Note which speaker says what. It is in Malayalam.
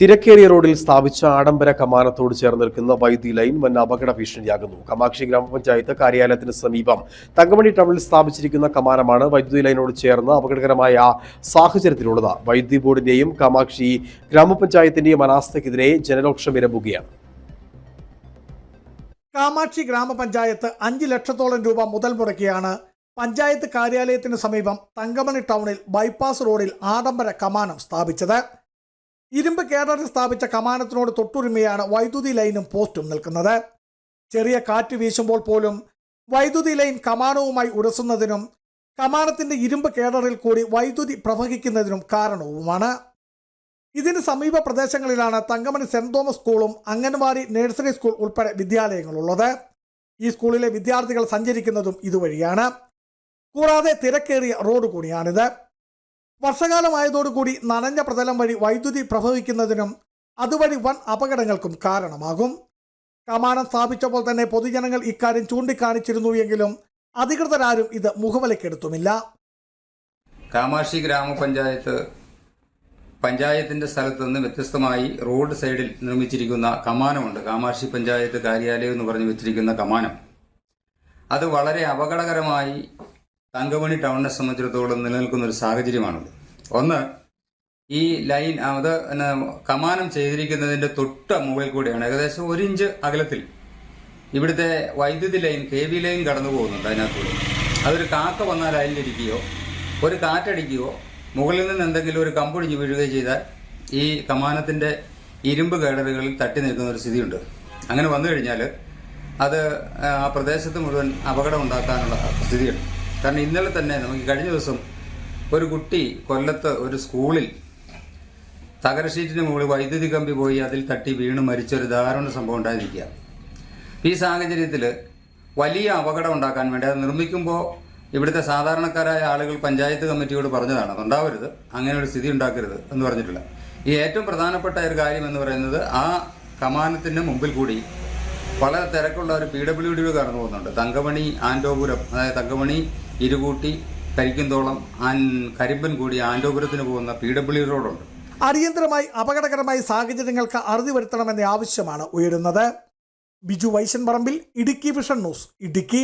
Speaker 1: തിരക്കേറിയ റോഡിൽ സ്ഥാപിച്ച ആഡംബര കമാനത്തോട് ചേർന്ന് നിൽക്കുന്ന വൈദ്യുതി ലൈൻ വൻ അപകട ഭീഷണിയാകുന്നു. കമാക്ഷി ഗ്രാമപഞ്ചായത്ത് കാര്യാലയത്തിന് സമീപം തങ്കമണി ടൗണിൽ സ്ഥാപിച്ചിരിക്കുന്ന കമാനമാണ് വൈദ്യുതി ലൈനോട് ചേർന്ന് അപകടകരമായ സാഹചര്യത്തിലുള്ളത്. വൈദ്യുതി ബോർഡിന്റെയും കമാക്ഷി ഗ്രാമപഞ്ചായത്തിന്റെയും അനാസ്ഥയ്ക്കെതിരെ ജനരോക്ഷം ഇരമ്പുകയാണ്
Speaker 2: കാമാക്ഷി ഗ്രാമപഞ്ചായത്ത് അഞ്ച് ലക്ഷത്തോളം രൂപ മുതൽ മുടക്കിയാണ് പഞ്ചായത്ത് കാര്യാലയത്തിന് സമീപം തങ്കമണി ടൗണിൽ ബൈപ്പാസ് റോഡിൽ ആഡംബര കമാനം സ്ഥാപിച്ചത്. ഇരുമ്പ് കേഡറിൽ സ്ഥാപിച്ച കമാനത്തിനോട് തൊട്ടുരുമയാണ് വൈദ്യുതി ലൈനും പോസ്റ്റും നിൽക്കുന്നത്. ചെറിയ കാറ്റ് വീശുമ്പോൾ പോലും വൈദ്യുതി ലൈൻ കമാനവുമായി ഉരസുന്നതിനും കമാനത്തിന്റെ ഇരുമ്പ് കേഡറിൽ കൂടി വൈദ്യുതി പ്രവഹിക്കുന്നതിനും കാരണവുമാണ്. ഇതിന് സമീപ പ്രദേശങ്ങളിലാണ് തങ്കമണി സെന്റ് തോമസ് സ്കൂളും അംഗൻവാടി നഴ്സറി സ്കൂൾ ഉൾപ്പെടെ വിദ്യാലയങ്ങളുള്ളത്. ഈ സ്കൂളിലെ വിദ്യാർത്ഥികൾ സഞ്ചരിക്കുന്നതും ഇതുവഴിയാണ്. കൂടാതെ തിരക്കേറിയ റോഡ് കൂടിയാണിത്. വർഷകാലമായതോടുകൂടി നനഞ്ഞ പ്രതലം വഴി വൈദ്യുതി പ്രവഹിക്കുന്നതിനും അതുവഴി വൻ അപകടങ്ങൾക്കും കാരണമാകും. കമാനം സ്ഥാപിച്ചപ്പോൾ തന്നെ പൊതുജനങ്ങൾ ഇക്കാര്യം ചൂണ്ടിക്കാണിച്ചിരുന്നു എങ്കിലും അധികൃതരാരും ഇത് മുഖവിലക്കെടുത്തുമില്ല.
Speaker 3: കാമാക്ഷി ഗ്രാമപഞ്ചായത്ത് പഞ്ചായത്തിന്റെ സ്ഥലത്ത് നിന്ന് വ്യത്യസ്തമായി റോഡ് സൈഡിൽ നിർമ്മിച്ചിരിക്കുന്ന കമാനമുണ്ട്. കാമാക്ഷി പഞ്ചായത്ത് കാര്യാലയം എന്ന് പറഞ്ഞ് വെച്ചിരിക്കുന്ന കമാനം. അത് വളരെ അപകടകരമായി തങ്കമണി ടൗണിനെ സംബന്ധിച്ചിടത്തോളം നിലനിൽക്കുന്ന ഒരു സാഹചര്യമാണത്. ഒന്ന് ഈ ലൈൻ അത് കമാനം ചെയ്തിരിക്കുന്നതിന്റെ തൊട്ട മുകളിൽ കൂടെയാണ്. ഏകദേശം ഒരു ഇഞ്ച് അകലത്തിൽ ഇവിടുത്തെ വൈദ്യുതി ലൈൻ കെ വി ലൈൻ കടന്നു പോകുന്നുണ്ട് അതിനകത്തൂടെ. അതൊരു കാക്ക വന്നാൽ അതിലിരിക്കുകയോ ഒരു കാറ്റടിക്കുകയോ മുകളിൽ നിന്ന് എന്തെങ്കിലും ഒരു കമ്പൊടിഞ്ഞ് വീഴുകയോ ചെയ്താൽ ഈ കമാനത്തിന്റെ ഇരുമ്പ് കേടറുകളിൽ തട്ടി നിൽക്കുന്ന ഒരു സ്ഥിതിയുണ്ട്. അങ്ങനെ വന്നു കഴിഞ്ഞാൽ അത് ആ പ്രദേശത്ത് മുഴുവൻ അപകടം ഉണ്ടാക്കാനുള്ള സ്ഥിതിയുണ്ട്. കാരണം ഇന്നലെ തന്നെ നമുക്ക് കഴിഞ്ഞ ദിവസം ഒരു കുട്ടി കൊല്ലത്ത് ഒരു സ്കൂളിൽ തകര ഷീറ്റിന് മുകളിൽ വൈദ്യുതി കമ്പി പോയി അതിൽ തട്ടി വീണ് മരിച്ച ഒരു ദാരുണ സംഭവം ഉണ്ടായിരിക്കുക. ഈ സാഹചര്യത്തിൽ വലിയ അപകടം ഉണ്ടാക്കാൻ വേണ്ടി അത് നിർമ്മിക്കുമ്പോൾ ഇവിടുത്തെ സാധാരണക്കാരായ ആളുകൾ പഞ്ചായത്ത് കമ്മിറ്റിയോട് പറഞ്ഞതാണ് അതുണ്ടാവരുത് അങ്ങനെ ഒരു സ്ഥിതി ഉണ്ടാക്കരുത് എന്ന് പറഞ്ഞിട്ടില്ല. ഈ ഏറ്റവും പ്രധാനപ്പെട്ട ഒരു കാര്യം എന്ന് പറയുന്നത് ആ കമാനത്തിന്റെ മുമ്പിൽ കൂടി വളരെ തിരക്കുള്ള ഒരു പി ഡബ്ല്യു ഡി കടന്നു പോകുന്നുണ്ട്. തങ്കമണി ആൻഡോപുരം അതായത് തങ്കമണി ഇരുകൂട്ടി കരിക്കുന്തോളം ആൻ കരിമ്പൻ കൂടി ആൻഡോപുരത്തിന് പോകുന്ന പി ഡബ്ല്യു റോഡുണ്ട്.
Speaker 2: അടിയന്തരമായി അപകടകരമായ സാഹചര്യങ്ങൾക്ക് അറുതി വരുത്തണമെന്ന ആവശ്യമാണ് ഉയരുന്നത്. Biju Vaishan Parambil Idukki vision news Idukki.